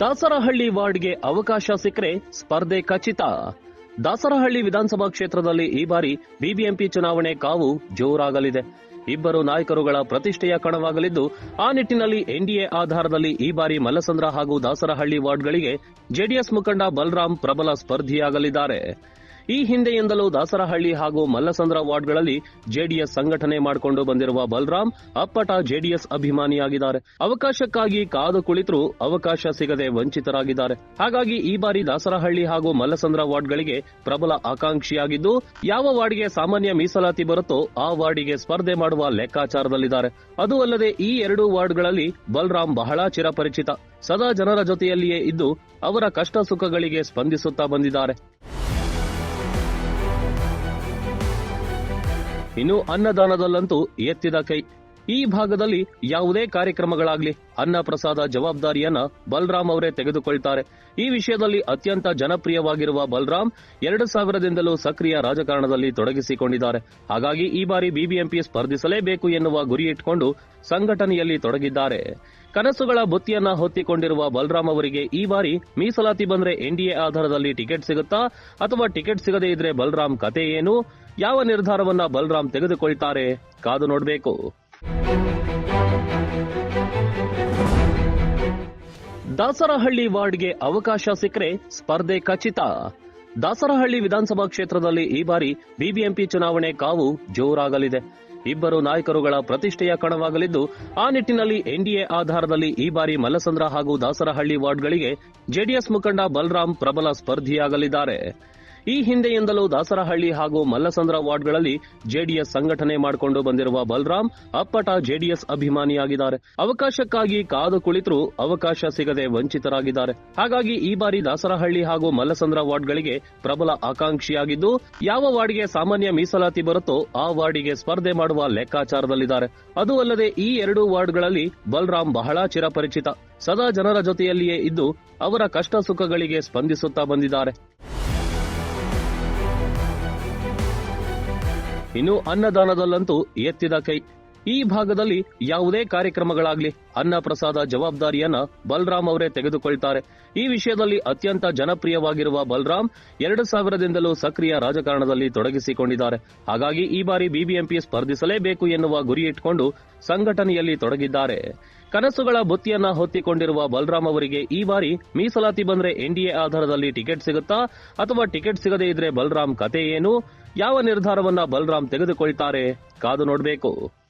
ದಾಸರಹಳ್ಳಿ ವಾರ್ಡ್ಗೆ ಅವಕಾಶ ಸಿಕ್ಕರೆ ಸ್ಪರ್ಧೆ ಖಚಿತ. ದಾಸರಹಳ್ಳಿ ವಿಧಾನಸಭಾ ಕ್ಷೇತ್ರದಲ್ಲಿ ಈ ಬಾರಿ ಬಿಬಿಎಂಪಿ ಚುನಾವಣೆ ಕಾವು ಜೋರಾಗಲಿದೆ. ಇಬ್ಬರು ನಾಯಕರುಗಳ ಪ್ರತಿಷ್ಠೆಯ ಕಣವಾಗಲಿದ್ದು, ಆ ನಿಟ್ಟಿನಲ್ಲಿ ಎನ್ಡಿಎ ಆಧಾರದಲ್ಲಿ ಈ ಬಾರಿ ಮಲ್ಲಸಂದ್ರ ಹಾಗೂ ದಾಸರಹಳ್ಳಿ ವಾರ್ಡ್ಗಳಿಗೆ ಜೆಡಿಎಸ್ ಮುಖಂಡ ಬಲರಾಮ್ ಪ್ರಬಲ ಸ್ಪರ್ಧಿಯಾಗಲಿದ್ದಾರೆ. ಈ ಹಿಂದೆಯಿಂದಲೂ ದಾಸರಹಳ್ಳಿ ಹಾಗೂ ಮಲ್ಲಸಂದ್ರ ವಾರ್ಡ್ಗಳಲ್ಲಿ ಜೆಡಿಎಸ್ ಸಂಘಟನೆ ಮಾಡಿಕೊಂಡು ಬಂದಿರುವ ಬಲರಾಮ್ ಅಪ್ಪಟ ಜೆಡಿಎಸ್ ಅಭಿಮಾನಿಯಾಗಿದ್ದಾರೆ. ಅವಕಾಶಕ್ಕಾಗಿ ಕಾದು ಕುಳಿತರೂ ಅವಕಾಶ ಸಿಗದೆ ವಂಚಿತರಾಗಿದ್ದಾರೆ. ಹಾಗಾಗಿ ಈ ಬಾರಿ ದಾಸರಹಳ್ಳಿ ಹಾಗೂ ಮಲ್ಲಸಂದ್ರ ವಾರ್ಡ್ಗಳಿಗೆ ಪ್ರಬಲ ಆಕಾಂಕ್ಷಿಯಾಗಿದ್ದು, ಯಾವ ವಾರ್ಡ್ಗೆ ಸಾಮಾನ್ಯ ಮೀಸಲಾತಿ ಬರುತ್ತೋ ಆ ವಾರ್ಡಿಗೆ ಸ್ಪರ್ಧೆ ಮಾಡುವ ಲೆಕ್ಕಾಚಾರದಲ್ಲಿದ್ದಾರೆ. ಅದು ಅಲ್ಲದೆ ಈ ಎರಡು ವಾರ್ಡ್ಗಳಲ್ಲಿ ಬಲರಾಮ್ ಬಹಳ ಚಿರಪರಿಚಿತ. ಸದಾ ಜನರ ಜೊತೆಯಲ್ಲಿಯೇ ಇದ್ದು, ಅವರ ಕಷ್ಟ ಸುಖಗಳಿಗೆ ಸ್ಪಂದಿಸುತ್ತಾ ಬಂದಿದ್ದಾರೆ. ಇನ್ನು ಅನ್ನದಾನದಲ್ಲಂತೂ ಎತ್ತಿದ ಕೈ. ಈ ಭಾಗದಲ್ಲಿ ಯಾವುದೇ ಕಾರ್ಯಕ್ರಮಗಳಾಗ್ಲಿ ಅನ್ನ ಪ್ರಸಾದ ಜವಾಬ್ದಾರಿಯನ್ನ ಬಲರಾಮ್ ಅವರೇ ತೆಗೆದುಕೊಳ್ತಾರೆ. ಈ ವಿಷಯದಲ್ಲಿ ಅತ್ಯಂತ ಜನಪ್ರಿಯವಾಗಿರುವ ಬಲರಾಮ್ ಎರಡು ಸಾವಿರದಿಂದಲೂ ಸಕ್ರಿಯ ರಾಜಕಾರಣದಲ್ಲಿ ತೊಡಗಿಸಿಕೊಂಡಿದ್ದಾರೆ. ಹಾಗಾಗಿ ಈ ಬಾರಿ ಬಿಬಿಎಂಪಿ ಸ್ಪರ್ಧಿಸಲೇಬೇಕು ಎನ್ನುವ ಗುರಿ ಇಟ್ಕೊಂಡು ಸಂಘಟನೆಯಲ್ಲಿ ತೊಡಗಿದ್ದಾರೆ. ಕನಸುಗಳ ಬುತ್ತಿಯನ್ನ ಹೊತ್ತಿಕೊಂಡಿರುವ ಬಲರಾಮ್ ಅವರಿಗೆ ಈ ಬಾರಿ ಮೀಸಲಾತಿ ಬಂದ್ರೆ ಎನ್ಡಿಎ ಆಧಾರದಲ್ಲಿ ಟಿಕೆಟ್ ಸಿಗುತ್ತಾ ಅಥವಾ ಟಿಕೆಟ್ ಸಿಗದೇ ಇದ್ರೆ ಬಲರಾಮ್ ಕತೆ ಏನು? ಯಾವ ನಿರ್ಧಾರವನ್ನ ಬಲರಾಮ್ ತೆಗೆದುಕೊಳ್ತಾರೆ? ಕಾದು ನೋಡಬೇಕು. ದಾಸರಹಳ್ಳಿ ವಾರ್ಡ್ಗೆ ಅವಕಾಶ ಸಿಕ್ಕರೆ ಸ್ಪರ್ಧೆ ಖಚಿತ. ದಾಸರಹಳ್ಳಿ ವಿಧಾನಸಭಾ ಕ್ಷೇತ್ರದಲ್ಲಿ ಈ ಬಾರಿ ಬಿಬಿಎಂಪಿ ಚುನಾವಣೆ ಕಾವು ಜೋರಾಗಲಿದೆ. ಇಬ್ಬರು ನಾಯಕರುಗಳ ಪ್ರತಿಷ್ಠೆಯ ಕಣವಾಗಲಿದ್ದು, ಆ ನಿಟ್ಟಿನಲ್ಲಿ ಎನ್ಡಿಎ ಆಧಾರದಲ್ಲಿ ಈ ಬಾರಿ ಮಲ್ಲಸಂದ್ರ ಹಾಗೂ ದಾಸರಹಳ್ಳಿ ವಾರ್ಡ್ಗಳಿಗೆ ಜೆಡಿಎಸ್ ಮುಖಂಡ ಬಲರಾಮ್ ಪ್ರಬಲ ಸ್ಪರ್ಧಿಯಾಗಲಿದ್ದಾರೆ. ಈ ಹಿಂದೆಯಿಂದಲೂ ದಾಸರಹಳ್ಳಿ ಹಾಗೂ ಮಲ್ಲಸಂದ್ರ ವಾರ್ಡ್ಗಳಲ್ಲಿ ಜೆಡಿಎಸ್ ಸಂಘಟನೆ ಮಾಡಿಕೊಂಡು ಬಂದಿರುವ ಬಲರಾಮ್ ಅಪ್ಪಟ ಜೆಡಿಎಸ್ ಅಭಿಮಾನಿಯಾಗಿದ್ದಾರೆ. ಅವಕಾಶಕ್ಕಾಗಿ ಕಾದು ಕುಳಿತರೂ ಅವಕಾಶ ಸಿಗದೆ ವಂಚಿತರಾಗಿದ್ದಾರೆ. ಹಾಗಾಗಿ ಈ ಬಾರಿ ದಾಸರಹಳ್ಳಿ ಹಾಗೂ ಮಲ್ಲಸಂದ್ರ ವಾರ್ಡ್ಗಳಿಗೆ ಪ್ರಬಲ ಆಕಾಂಕ್ಷಿಯಾಗಿದ್ದು, ಯಾವ ವಾರ್ಡ್ಗೆ ಸಾಮಾನ್ಯ ಮೀಸಲಾತಿ ಬರುತ್ತೋ ಆ ವಾರ್ಡಿಗೆ ಸ್ಪರ್ಧೆ ಮಾಡುವ ಲೆಕ್ಕಾಚಾರದಲ್ಲಿದ್ದಾರೆ. ಅದು ಅಲ್ಲದೆ ಈ ಎರಡು ವಾರ್ಡ್ಗಳಲ್ಲಿ ಬಲರಾಮ್ ಬಹಳ ಚಿರಪರಿಚಿತ. ಸದಾ ಜನರ ಜೊತೆಯಲ್ಲಿಯೇ ಇದ್ದು, ಅವರ ಕಷ್ಟ ಸುಖಗಳಿಗೆ ಸ್ಪಂದಿಸುತ್ತಾ ಬಂದಿದ್ದಾರೆ. ಇನ್ನು ಅನ್ನದಾನದಲ್ಲಂತೂ ಎತ್ತಿದ ಕೈ. ಈ ಭಾಗದಲ್ಲಿ ಯಾವುದೇ ಕಾರ್ಯಕ್ರಮಗಳಾಗ್ಲಿ ಅನ್ನ ಪ್ರಸಾದ ಜವಾಬ್ದಾರಿಯನ್ನ ಬಲರಾಮ್ ಅವರೇ ತೆಗೆದುಕೊಳ್ತಾರೆ. ಈ ವಿಷಯದಲ್ಲಿ ಅತ್ಯಂತ ಜನಪ್ರಿಯವಾಗಿರುವ ಬಲರಾಮ್ ಎರಡು ಸಾವಿರದಿಂದಲೂ ಸಕ್ರಿಯ ರಾಜಕಾರಣದಲ್ಲಿ ತೊಡಗಿಸಿಕೊಂಡಿದ್ದಾರೆ. ಹಾಗಾಗಿ ಈ ಬಾರಿ ಬಿಬಿಎಂಪಿ ಸ್ಪರ್ಧಿಸಲೇಬೇಕು ಎನ್ನುವ ಗುರಿ ಇಟ್ಕೊಂಡು ಸಂಘಟನೆಯಲ್ಲಿ ತೊಡಗಿದ್ದಾರೆ. ಕನಸುಗಳ ಬುತ್ತಿಯನ್ನ ಹೊತ್ತಿಕೊಂಡಿರುವ ಬಲರಾಮ್ ಅವರಿಗೆ ಈ ಬಾರಿ ಮೀಸಲಾತಿ ಬಂದ್ರೆ ಎನ್ಡಿಎ ಆಧಾರದಲ್ಲಿ ಟಿಕೆಟ್ ಸಿಗುತ್ತಾ ಅಥವಾ ಟಿಕೆಟ್ ಸಿಗದೇ ಇದ್ರೆ ಬಲರಾಮ್ ಕತೆ ಏನು? ಯಾವ ನಿರ್ಧಾರವನ್ನ ಬಲರಾಮ್ ತೆಗೆದುಕೊಳ್ತಾರೆ? ಕಾದು ನೋಡಬೇಕು.